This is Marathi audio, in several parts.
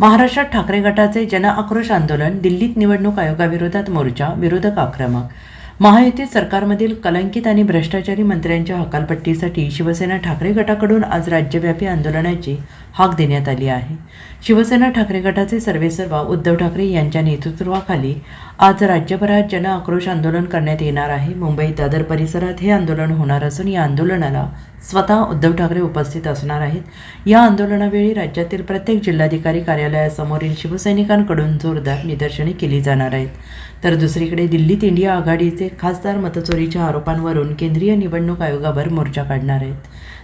महाराष्ट्रात ठाकरे गटाचे जन आक्रोश आंदोलन दिल्लीत निवडणूक आयोगाविरोधात मोर्चा विरोधक आक्रमक महायुती सरकारमधील कलंकित आणि भ्रष्टाचारी मंत्र्यांच्या हकालपट्टीसाठी शिवसेना ठाकरे गटाकडून आज राज्यव्यापी आंदोलनाची हाक देण्यात आली आहे. शिवसेना ठाकरे गटाचे सर्वेसर्वा उद्धव ठाकरे यांच्या नेतृत्वाखाली आज राज्यभरात जन आक्रोश आंदोलन करण्यात येणार आहे. मुंबईत दादर परिसरात हे आंदोलन होणार असून या आंदोलनाला स्वतः उद्धव ठाकरे उपस्थित असणार आहेत. या आंदोलनावेळी राज्यातील प्रत्येक जिल्हाधिकारी कार्यालयासमोरील शिवसैनिकांकडून जोरदार निदर्शने केली जाणार आहेत. तर दुसरीकडे दिल्लीत इंडिया आघाडीचे खासदार मतचोरीच्या आरोपांवरून केंद्रीय निवडणूक आयोगावर मोर्चा काढणार आहेत.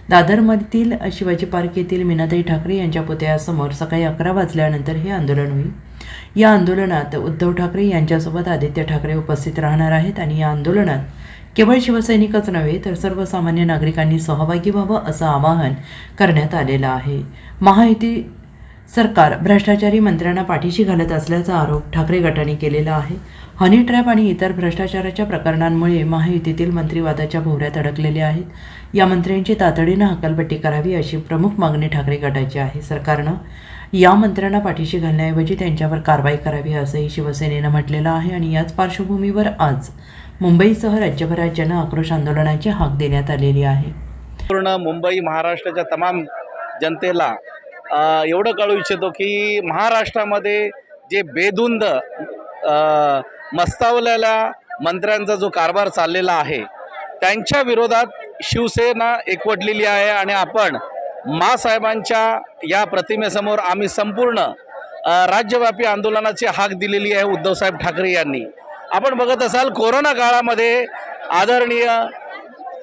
दादरमधील शिवाजी पार्क येथील मीनाताई ठाकरे यांच्या पुतळ्यासमोर सकाळी अकरा वाजल्यानंतर हे आंदोलन होईल. या आंदोलनात उद्धव ठाकरे यांच्यासोबत आदित्य ठाकरे उपस्थित राहणार आहेत आणि या आंदोलनात केवळ शिवसैनिकच नव्हे तर सर्वसामान्य नागरिकांनी सहभागी व्हावं असं आवाहन करण्यात आलेलं आहे. महायुती सरकार भ्रष्टाचारी मंत्र्यांना पाठीशी घालत असल्याचा आरोप ठाकरे गटाने केलेला आहे. हनी ट्रॅप आणि इतर भ्रष्टाचाराच्या प्रकरणांमुळे महायुतीतील मंत्रीवादाच्या भोवऱ्यात अडकलेले आहेत. या मंत्र्यांची तातडीनं हकालपट्टी करावी अशी प्रमुख मागणी ठाकरे गटाची आहे. सरकारनं या मंत्र्यांना पाठीशी घालण्याऐवजी त्यांच्यावर कारवाई करावी असंही शिवसेनेनं म्हटलेलं आहे आणि याच पार्श्वभूमीवर आज मुंबईसह राज्यभरात जन आक्रोश आंदोलनाची हाक देण्यात आलेली आहे. पूर्ण मुंबई महाराष्ट्राच्या तमाम जनतेला एवढं कळू इच्छितो की महाराष्ट्रामध्ये जे बेधुंद मस्तावलेल्या मंत्र्यांचा जो कारभार चाललेला आहे त्यांच्या विरोधात शिवसेना एकवटलेली आहे आणि आपण मासाहेबांच्या या प्रतिमेसमोर आम्ही संपूर्ण राज्यव्यापी आंदोलनाची हाक दिलेली आहे उद्धवसाहेब ठाकरे यांनी. आपण बघत असाल कोरोना काळामध्ये आदरणीय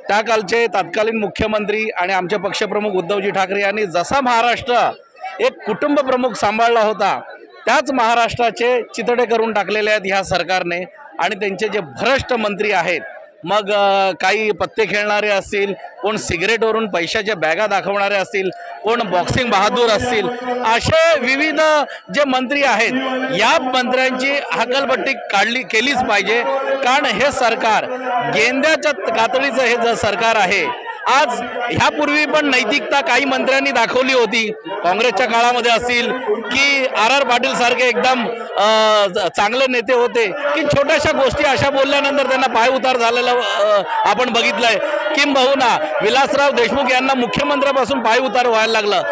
त्या कालचे तत्कालीन मुख्यमंत्री आणि आमचे पक्षप्रमुख उद्धवजी ठाकरे यांनी जसा महाराष्ट्र एक कुटुंब प्रमुख सांभाळला होता त्याच महाराष्ट्राचे चितडे करून टाकलेले आहेत ह्या सरकारने आणि त्यांचे जे भ्रष्ट मंत्री आहेत मग काही पत्ते खेळणारे असतील कोण सिगरेटवरून पैशाच्या बॅगा दाखवणारे असतील कोण बॉक्सिंग बहादूर असतील असे विविध जे मंत्री आहेत या मंत्र्यांची हकलपट्टी काढली केलीच पाहिजे. कारण हे सरकार गेंद्याच्या कातडीचं हे जर सरकार आहे आज ह्यापूर्वी पण नैतिकता काही मंत्र्यांनी दाखवली होती काँग्रेसच्या काळामध्ये असतील की आर आर पाटील सारखे एकदम चांगले नेते होते की छोट्याशा गोष्टी अशा बोलल्यानंतर त्यांना पाय उतार झालेला आपण बघितलंय. किंबहुना विलासराव देशमुख यांना मुख्यमंत्र्यापासून पाय उतार व्हायला लागलं.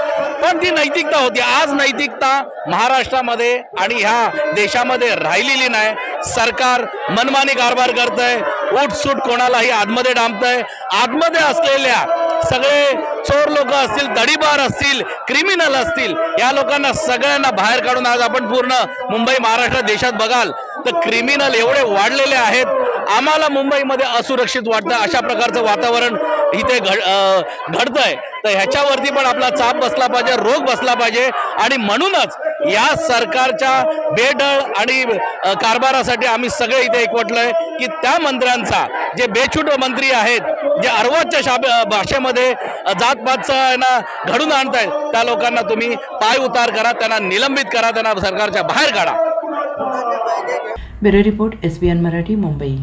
पण ती नैतिकता होती. आज नैतिकता महाराष्ट्रामध्ये आणि ह्या देशामध्ये राहिलेली नाही. सरकार मनमानी कारभार करतंय. उठसूट कोणालाही आतमध्ये डांबतंय. आतमध्ये असलेल्या सगळे चोर लोक असतील दडीबार असतील क्रिमिनल असतील या लोकांना सगळ्यांना बाहेर काढून आज आपण पूर्ण मुंबई महाराष्ट्र देशात बघाल. तर क्रिमिनल एवढे वाढलेले आहेत आम्हाला मुंबईमध्ये असुरक्षित वाटतं. अशा प्रकारचं वातावरण इथे घड अ, घडतंय. तर ह्याच्यावरती पण आपला चाप बसला पाहिजे रोग बसला पाहिजे. आणि म्हणूनच या सरकारच्या बेडळ आणि कारभारासाठी आम्ही सगळे इथे एकवटलोय की त्या मंत्र्यांचा जे बेछूट मंत्री आहेत जे अर्वाच्या शाब भाषेमध्ये अ, जातपातचं आहे ना घडून आणतायत त्या लोकांना तुम्ही पाय उतार करा त्यांना निलंबित करा त्यांना सरकारच्या बाहेर काढा. Bureau report S Marathi Mumbai.